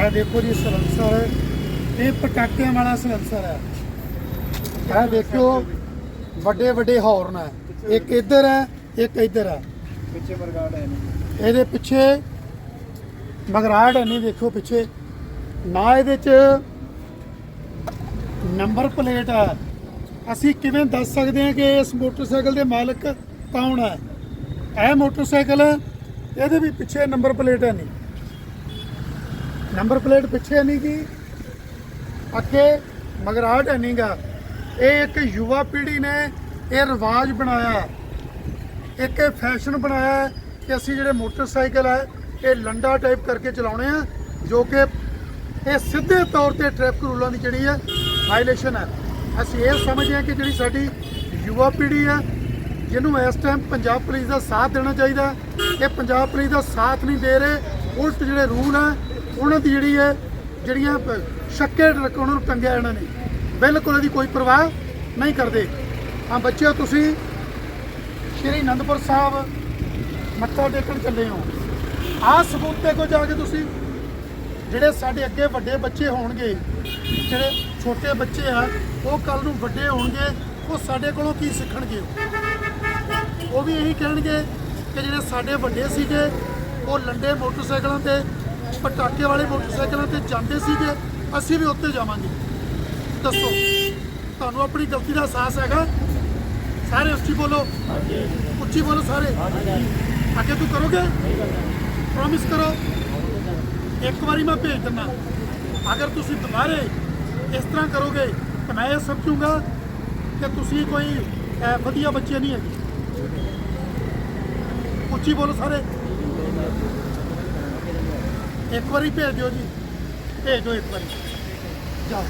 ਇਹ ਦੇਖੋ ਜੀ ਸਲੰਸਰ ਇਹ ਪਟਾਕਿਆਂ ਵਾਲਾ ਸਲੰਸਰ ਹੈ। ਇਹ ਦੇਖੋ ਵੱਡੇ ਵੱਡੇ ਹੌਰਨ ਹੈ। ਇੱਕ ਇੱਧਰ ਹੈ ਇੱਕ ਇੱਧਰ ਹੈ। ਪਿੱਛੇ ਬਰਗਾੜ ਹੈ ਨਹੀਂ। ਇਹਦੇ ਪਿੱਛੇ ਮਗਰਾੜ ਹੈ ਨਹੀਂ ਦੇਖੋ ਪਿੱਛੇ। ਨਾ ਇਹਦੇ ਚ ਨੰਬਰ ਪਲੇਟ ਹੈ। ਅਸੀਂ ਕਿਵੇਂ ਦੱਸ ਸਕਦੇ ਹਾਂ ਕਿ ਇਸ ਮੋਟਰਸਾਈਕਲ ਦੇ ਮਾਲਕ ਕੌਣ ਹੈ? ਇਹ ਮੋਟਰਸਾਈਕਲ ਇਹਦੇ ਵੀ ਪਿੱਛੇ ਨੰਬਰ ਪਲੇਟ ਹੈ ਨਹੀਂ। ਨੰਬਰ ਪਲੇਟ ਪਿੱਛੇ ਨਹੀਂ ਗੀ। ਅੱਗੇ ਮਗਰਾਟ ਹੈ ਨਹੀਂਗਾ ਇਹ ਇੱਕ ਯੁਵਾ ਪੀੜ੍ਹੀ ਨੇ ਇਹ ਰਿਵਾਜ ਬਣਾਇਆ। ਇੱਕ ਇਹ ਫੈਸ਼ਨ ਬਣਾਇਆ ਹੈ ਕਿ ਅਸੀਂ ਜਿਹੜੇ ਮੋਟਰਸਾਈਕਲ ਹੈ ਇਹ ਲੰਡਾ ਟਾਈਪ ਕਰਕੇ ਚਲਾਉਣੇ ਆ, ਜੋ ਕਿ ਇਹ ਸਿੱਧੇ ਤੌਰ ਤੇ ਟ੍ਰੈਫਿਕ ਰੂਲਾਂ ਦੀ ਜਿਹੜੀ ਹੈ ਵਾਇਲੇਸ਼ਨ ਹੈ ਅਸੀਂ ਇਹ ਸਮਝਦੇ ਹਾਂ ਕਿ ਜਿਹੜੀ ਸਾਡੀ ਯੁਵਾ ਪੀੜ੍ਹੀ ਹੈ ਜਿਹਨੂੰ ਇਸ ਟਾਈਮ ਪੰਜਾਬ ਪੁਲਿਸ ਦਾ ਸਾਥ ਦੇਣਾ ਚਾਹੀਦਾ, ਇਹ ਪੰਜਾਬ ਪੁਲਿਸ ਦਾ ਸਾਥ ਨਹੀਂ ਦੇ ਰਹੇ, ਉਲਟ ਜਿਹੜੇ ਰੂਲ ਹੈ ਉਹਨਾਂ ਦੀ ਜਿਹੜੀ ਹੈ, ਜਿਹੜੀਆਂ ਸ਼ੱਕੇ ਟਰੱਕ ਉਹਨਾਂ ਨੂੰ ਟੰਗਿਆ ਇਹਨਾਂ ਨੇ। ਬਿਲਕੁਲ ਇਹਦੀ ਕੋਈ ਪਰਵਾਹ ਨਹੀਂ ਕਰਦੇ। ਹਾਂ, ਬੱਚਿਓ, ਤੁਸੀਂ ਸ਼੍ਰੀ ਅਨੰਦਪੁਰ ਸਾਹਿਬ ਮੱਥਾ ਟੇਕਣ ਚੱਲੇ ਹੋ। ਆਹ ਸਬੂਤ 'ਤੇ ਕੋ ਜਾ ਕੇ ਤੁਸੀਂ, ਜਿਹੜੇ ਸਾਡੇ ਅੱਗੇ ਵੱਡੇ ਬੱਚੇ ਹੋਣਗੇ, ਜਿਹੜੇ ਛੋਟੇ ਬੱਚੇ ਆ, ਉਹ ਕੱਲ ਨੂੰ ਵੱਡੇ ਹੋਣਗੇ, ਉਹ ਸਾਡੇ ਕੋਲੋਂ ਕੀ ਸਿੱਖਣਗੇ? ਉਹ ਵੀ ਇਹੀ ਕਹਿਣਗੇ ਕਿ ਜਿਹੜੇ ਸਾਡੇ ਵੱਡੇ ਸੀਗੇ, ਉਹ ਲੰਡੇ ਮੋਟਰਸਾਈਕਲਾਂ ਤੇ ਪਟਾਕੇ ਵਾਲੇ ਮੋਟਰਸਾਈਕਲਾਂ ਤੇ ਜਾਂਦੇ ਸੀਗੇ ਅਸੀਂ ਵੀ ਉੱਤੇ ਜਾਵਾਂਗੇ। ਦੱਸੋ ਤੁਹਾਨੂੰ ਆਪਣੀ ਗਲਤੀ ਦਾ ਅਹਿਸਾਸ ਹੈਗਾ? ਸਾਰੇ ਉੱਚੀ ਬੋਲੋ। ਉੱਚੀ ਬੋਲੋ ਸਾਰੇ। ਅੱਗੇ ਤੂੰ ਕਰੋਗੇ? ਪ੍ਰੋਮਿਸ ਕਰੋ। ਇੱਕ ਵਾਰੀ ਮੈਂ ਭੇਜ ਦਿੰਦਾ। ਅਗਰ ਤੁਸੀਂ ਦੁਬਾਰੇ ਇਸ ਤਰ੍ਹਾਂ ਕਰੋਗੇ ਤਾਂ ਮੈਂ ਇਹ ਸਮਝੂੰਗਾ ਕਿ ਤੁਸੀਂ ਕੋਈ ਵਧੀਆ ਬੱਚੇ ਨਹੀਂ ਹੈਗੇ। ਉੱਚੀ ਬੋਲੋ ਸਾਰੇ। ਇੱਕ ਵਾਰੀ ਭੇਜ ਦਿਓ ਜੀ। ਭੇਜ ਦਿਓ ਇੱਕ ਵਾਰੀ। ਜਾਓ।